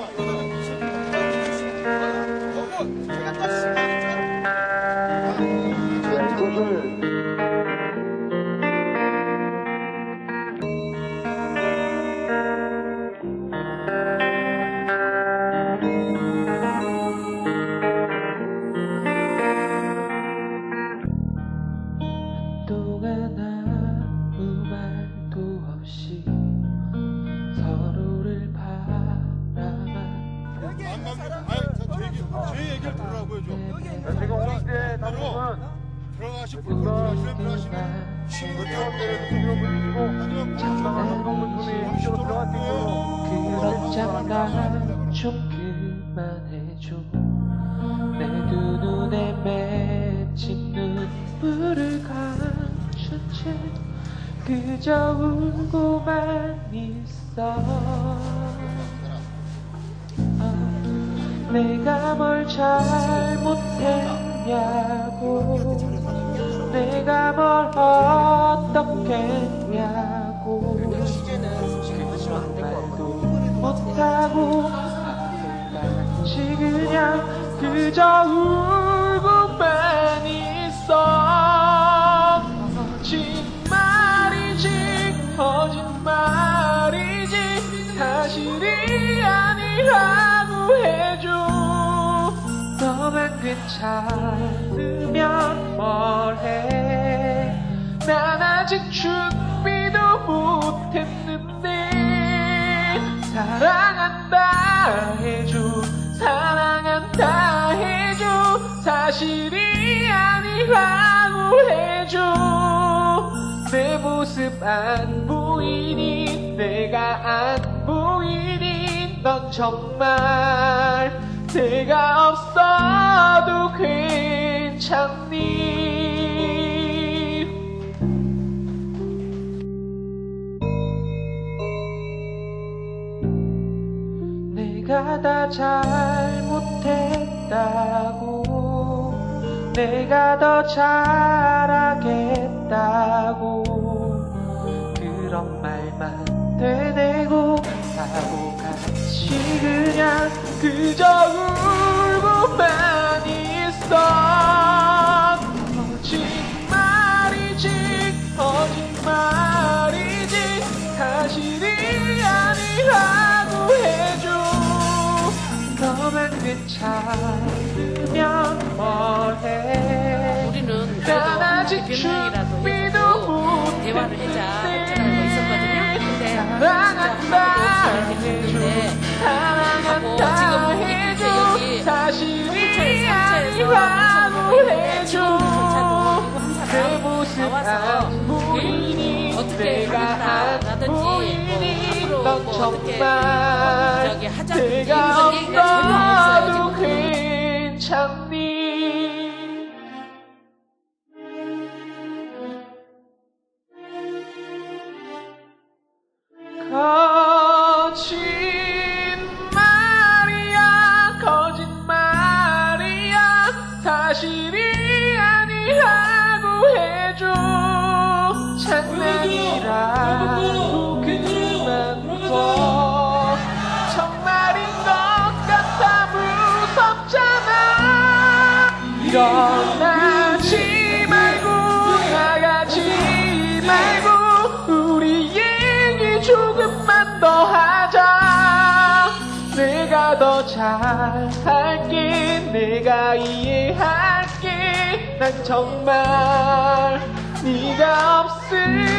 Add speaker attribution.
Speaker 1: 어,
Speaker 2: 제 얘기를 들으라고요 좀.
Speaker 3: 자, 지금 오는데 당분은
Speaker 2: 들어가시 불 들어가시면 들어가시면
Speaker 1: 그런 내두 눈에 맺힌 눈물을 감춘 채 그저 울고만 있어. 아, 내가 뭘 잘못했냐고. 내가 뭘 어떻게 했냐고. 말도 못하고 아무같이 그냥 그저 울고만 있어 괜찮으면 뭘해? 난 아직 준비도 못했는데 사랑한다 해줘 사랑한다 해줘 사실이 아니라고 해줘. 내 모습 안 보이니 내가 안 보이니 넌 정말 내가 없어도 괜찮니? 내가 다 잘못했다고 내가 더 잘하겠다고 그런 말만 되뇌고 바보같이 그냥 그저 울고만 있어 거짓말이지 거짓말이지. 사실이 아니라고 해줘. 너만 괜찮으면 뭘해?
Speaker 4: 우리는
Speaker 1: 난 아직 준비도 못했는데.
Speaker 4: 대화를 하자 할줄 알고 있었거든요. 근데
Speaker 1: 사랑한다. 해
Speaker 4: 나와서 어떻게 하든지 뭐 앞으로 넌뭐 어떻게 저기 하자든지 그런 얘기가 전혀 없어요, 지금.
Speaker 1: 해줘 장난이라고 그만 둬 정말인 것 같아 무섭잖아. 일어나지 말고 나가지 말고 우리 얘기 조금만 더 하자. 내가 더 잘할게 내가 이해할게. 난 정말 네가 없으면